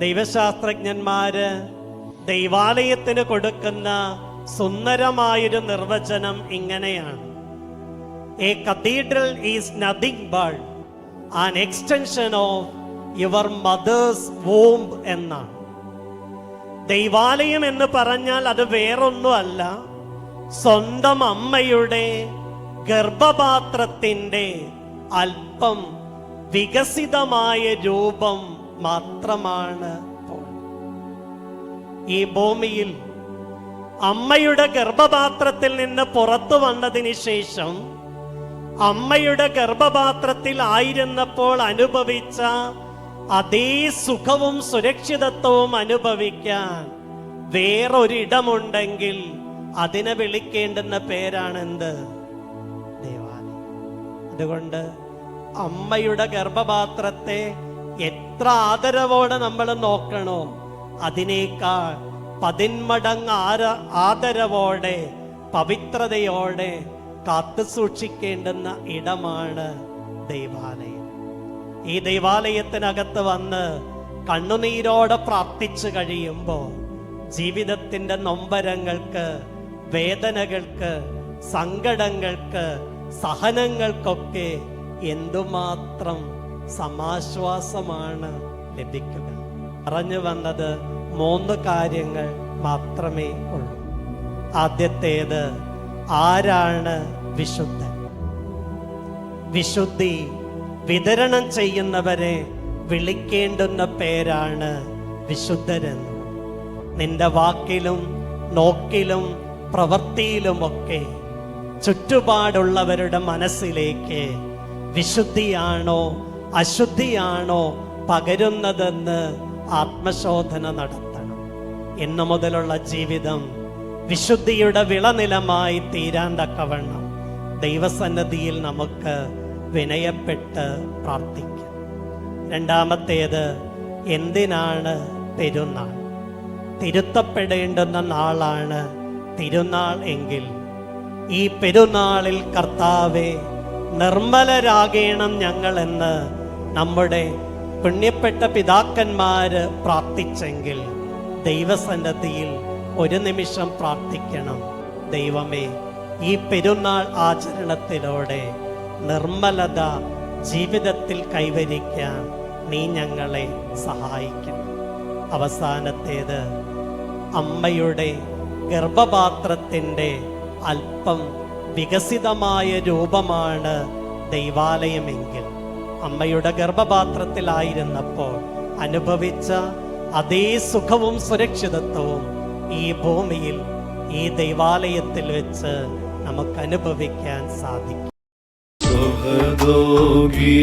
ദൈവശാസ്ത്രജ്ഞന്മാര് ദൈവാലയത്തിന് കൊടുക്കുന്ന സുന്ദരമായൊരു നിർവചനം ഇങ്ങനെയാണ്. A cathedral is nothing but an extension of your mother's womb എന്നാണ്. ദൈവാലയം എന്ന് പറഞ്ഞാൽ അത് വേറൊന്നുമല്ല സ്വന്തം അമ്മയുടെ ഗർഭപാത്രത്തിന്റെ അല്പം വികസിതമായ രൂപം മാത്രമാണ് ഈ ഭൂമിയിൽ അമ്മയുടെ ഗർഭപാത്രത്തിൽ നിന്ന് പുറത്തു വന്നതിന് ശേഷം അമ്മയുടെ ഗർഭപാത്രത്തിൽ ആയിരുന്നപ്പോൾ അനുഭവിച്ച അതേ സുഖവും സുരക്ഷിതത്വവും അനുഭവിക്കാൻ വേറൊരിടമുണ്ടെങ്കിൽ അതിനെ വിളിക്കേണ്ടുന്ന പേരാണെന്ത്? ദേവാലയം അതുകൊണ്ട് അമ്മയുടെ ഗർഭപാത്രത്തെ എത്ര ആദരവോടെ നമ്മൾ നോക്കണോ. അതിനേക്കാൾ പതിന്മടങ്ങ് ആര ആദരവോടെ പവിത്രതയോടെ കാത്തു സൂക്ഷിക്കേണ്ടുന്ന ഇടമാണ് ദൈവാലയം. ഈ ദൈവാലയത്തിനകത്ത് വന്ന് കണ്ണുനീരോടെ പ്രാർത്ഥിച്ചു കഴിയുമ്പോൾ ജീവിതത്തിന്റെ നൊമ്പരങ്ങൾക്ക് വേദനകൾക്ക് സങ്കടങ്ങൾക്ക് സഹനങ്ങൾക്കൊക്കെ എന്തുമാത്രം സമാശ്വാസമാണ് ലഭിക്കുക പറഞ്ഞു വന്നത് മൂന്ന് കാര്യങ്ങൾ മാത്രമേ ഉള്ളൂ. ആദ്യത്തേത് ആരാണ് വിശുദ്ധൻ? വിശുദ്ധി വിതരണം ചെയ്യുന്നവരെ വിളിക്കേണ്ടുന്ന പേരാണ് വിശുദ്ധരെന്ന്. നിന്റെ വാക്കിലും നോക്കിലും പ്രവൃത്തിയിലുമൊക്കെ ചുറ്റുപാടുള്ളവരുടെ മനസ്സിലേക്ക് വിശുദ്ധിയാണോ അശുദ്ധിയാണോ പകരുന്നതെന്ന് ആത്മശോധന നടത്തണം. ഇന്നു മുതലുള്ള ജീവിതം വിശുദ്ധിയുടെ വിളനിലമായി തീരാൻ തക്കവണ്ണം ദൈവസന്നദ്ധിയിൽ നമുക്ക് വിനയപ്പെട്ട് പ്രാർത്ഥിക്കാം. രണ്ടാമത്തേത് എന്തിനാണ് പെരുന്നാൾ? തിരുത്തപ്പെടേണ്ടുന്ന നാളാണ് തിരുനാൾ എങ്കിൽ ഈ പെരുന്നാളിൽ കർത്താവെ നിർമ്മലരാകേണം ഞങ്ങളെന്ന് നമ്മുടെ പുണ്യപ്പെട്ട പിതാക്കന്മാര് പ്രാർത്ഥിച്ചെങ്കിൽ ദൈവസന്നദ്ധിയിൽ ഒരു നിമിഷം പ്രാർത്ഥിക്കണം. ദൈവമേ ഈ പെരുന്നാൾ ആചരണത്തിലൂടെ നിർമ്മലത ജീവിതത്തിൽ കൈവരിക്കാൻ നീ ഞങ്ങളെ സഹായിക്കണം. അവസാനത്തേത് അമ്മയുടെ ഗർഭപാത്രത്തിന്റെ അല്പം വികസിതമായ രൂപമാണ് ദൈവാലയമെങ്കിൽ അമ്മയുടെ ഗർഭപാത്രത്തിലായിരുന്നപ്പോൾ അനുഭവിച്ച അതേ സുഖവും സുരക്ഷിതത്വവും ഈ ഭൂമിയിൽ ഈ ദൈവാലയത്തിൽ വെച്ച് നമുക്ക് അനുഭവിക്കാൻ സാധിക്കും Sohdogi